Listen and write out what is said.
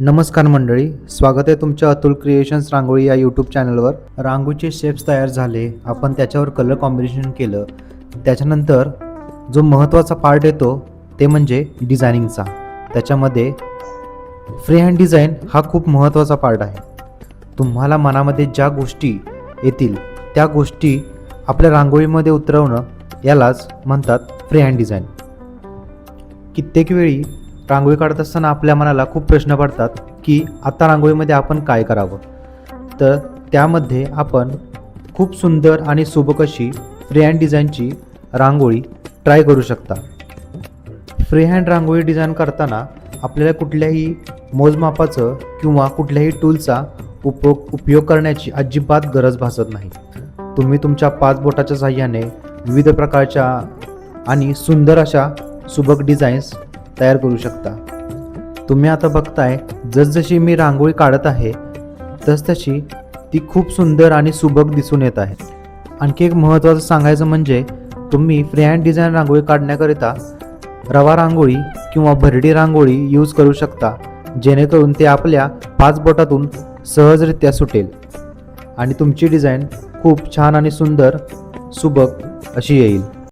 नमस्कार मंडळी स्वागत आहे तुमच्या अतुल क्रिएशन्स रांगोळी या यूट्यूब चॅनलवर रांगोळीचे शेप्स तयार झाले आपण त्याच्यावर कलर कॉम्बिनेशन केलं. त्याच्यानंतर जो महत्त्वाचा पार्ट येतो ते म्हणजे डिझायनिंगचा त्याच्यामध्ये फ्री हँड डिझाईन हा खूप महत्त्वाचा पार्ट आहे. तुम्हाला मनामध्ये ज्या गोष्टी येतील त्या गोष्टी आपल्या रांगोळीमध्ये उतरवणं यालाच म्हणतात फ्री हँड डिझाईन कित्येक वेळी रांगोळी काढत असताना आपल्या मनाला खूप प्रश्न पडतात की आता रांगोळीमध्ये आपण काय करावं? तर त्यामध्ये आपण खूप सुंदर आणि सुबक अशी फ्री हँड डिझाईनची रांगोळी ट्राय करू शकता. फ्री हँड रांगोळी डिझाईन करताना आपल्याला कुठल्याही मोजमापाचं किंवा कुठल्याही टूलचा उपयोग उपयोग करण्याची अजिबात गरज भासत नाही. तुम्ही तुमच्या पाच बोटाच्या साह्याने विविध प्रकारच्या आणि सुंदर अशा सुबक डिझाईन्स तयार करू शकता. तुम्ही आता बघताय जसजशी मी रांगोळी काढत आहे तसतशी ती खूप सुंदर आणि सुबक दिसून येत आहे. आणखी एक महत्त्वाचं सांगायचं म्हणजे तुम्ही फ्री हँड डिझाईन रांगोळी काढण्याकरिता रवा रांगोळी किंवा भरडी रांगोळी यूज करू शकता जेणेकरून ते आपल्या पाच बोटातून सहजरित्या सुटेल. आणि तुमची डिझाईन खूप छान आणि सुंदर सुबक अशी येईल.